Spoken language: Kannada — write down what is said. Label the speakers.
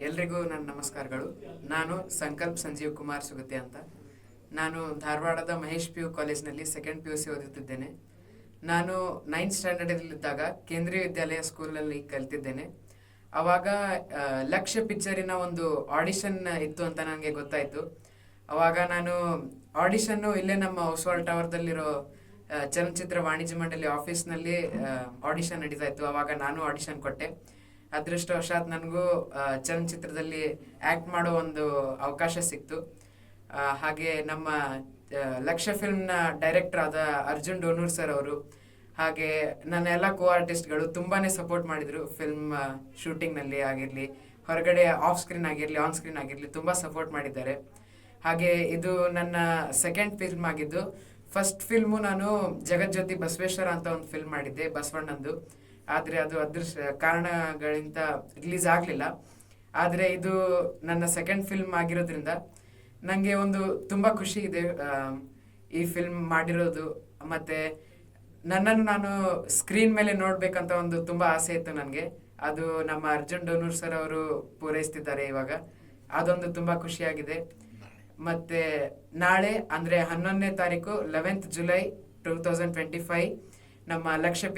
Speaker 1: ಎಲ್ರಿಗೂ ನನ್ನ ನಮಸ್ಕಾರಗಳು. ನಾನು ಸಂಕಲ್ಪ್ ಸಂಜೀವ್ ಕುಮಾರ್ ಸುಗತಿ ಅಂತ. ನಾನು ಧಾರವಾಡದ ಮಹೇಶ್ ಪಿ ಯು ಕಾಲೇಜ್ನಲ್ಲಿ ಸೆಕೆಂಡ್ ಪಿ ಯು ಸಿ ಓದುತ್ತಿದ್ದೇನೆ. ನಾನು ನೈನ್ತ್ ಸ್ಟ್ಯಾಂಡರ್ಡಲ್ಲಿದ್ದಾಗ ಕೇಂದ್ರೀಯ ವಿದ್ಯಾಲಯ ಸ್ಕೂಲಲ್ಲಿ ಕಲಿತಿದ್ದೇನೆ. ಅವಾಗ ಆ, ಲಕ್ಷ್ಯ ಪಿಕ್ಚರಿನ ಒಂದು ಆಡಿಷನ್ ಇತ್ತು ಅಂತ ನನಗೆ ಗೊತ್ತಾಯಿತು. ಅವಾಗ ನಾನು ಆಡಿಷನ್ನು ಇಲ್ಲೇ ನಮ್ಮ ಹೊಸವಾಲ್ ಟವರ್ದಲ್ಲಿರೋ ಚಲನಚಿತ್ರ ವಾಣಿಜ್ಯ ಮಂಡಳಿ ಆಫೀಸ್ನಲ್ಲಿ ಆಡಿಷನ್ ನಡೀತಾ ಇತ್ತು. ಆವಾಗ ನಾನು ಆಡಿಷನ್ ಕೊಟ್ಟೆ. ಅದೃಷ್ಟವಶಾತ್ ನನಗೂ ಚಲನಚಿತ್ರದಲ್ಲಿ ಆ್ಯಕ್ಟ್ ಮಾಡೋ ಒಂದು ಅವಕಾಶ ಸಿಕ್ತು. ಹಾಗೆ ನಮ್ಮ ಲಕ್ಷ ಲಕ್ಷ್ಯ ಫಿಲ್ಮ್ನ ಡೈರೆಕ್ಟರ್ ಆದ ಅರ್ಜುನ್ ಡೋನೂರ್ ಸರ್ ಅವರು, ಹಾಗೆ ನನ್ನ ಎಲ್ಲ ಕೋ ಆರ್ಟಿಸ್ಟ್ಗಳು ತುಂಬಾ ಸಪೋರ್ಟ್ ಮಾಡಿದರು. ಫಿಲ್ಮ್ ಶೂಟಿಂಗ್ನಲ್ಲಿ ಆಗಿರಲಿ, ಹೊರಗಡೆ ಆಫ್ ಸ್ಕ್ರೀನ್ ಆಗಿರಲಿ, ಆನ್ ಸ್ಕ್ರೀನ್ ಆಗಿರಲಿ ತುಂಬ ಸಪೋರ್ಟ್ ಮಾಡಿದ್ದಾರೆ. ಹಾಗೆ ಇದು ನನ್ನ ಸೆಕೆಂಡ್ ಫಿಲ್ಮ್ ಆಗಿದ್ದು, ಫಸ್ಟ್ ಫಿಲ್ಮು ನಾನು ಜಗಜ್ಯೋತಿ ಬಸವೇಶ್ವರ ಅಂತ ಒಂದು ಫಿಲ್ಮ್ ಮಾಡಿದ್ದೆ, ಬಸವಣ್ಣಂದು. ಆದರೆ ಅದು ಅದೃಷ್ಟ, ಕಾರಣಗಳಿಂದ ರಿಲೀಸ್ ಆಗಲಿಲ್ಲ. ಆದರೆ ಇದು ನನ್ನ ಸೆಕೆಂಡ್ ಫಿಲ್ಮ್ ಆಗಿರೋದ್ರಿಂದ ನನಗೆ ಒಂದು ತುಂಬ ಖುಷಿ ಇದೆ. ಈ ಫಿಲ್ಮ್ ಮಾಡಿರೋದು. ಮತ್ತು ನನ್ನನ್ನು ನಾನು ಸ್ಕ್ರೀನ್ ಮೇಲೆ ನೋಡಬೇಕಂತ ಒಂದು ತುಂಬ ಆಸೆ ಇತ್ತು ನನಗೆ. ಅದು ನಮ್ಮ ಅರ್ಜುನ್ ಡೋನೂರ್ ಸರ್ ಅವರು ಪೂರೈಸ್ತಿದ್ದಾರೆ ಇವಾಗ. ಅದೊಂದು ತುಂಬ ಖುಷಿಯಾಗಿದೆ ಮತ್ತೆ ನಾಳೆ ಅಂದರೆ ಹನ್ನೊಂದನೇ ತಾರೀಕು eleventh July two thousand twenty five ನಮ್ಮ ಲಕ್ಷ್ಯ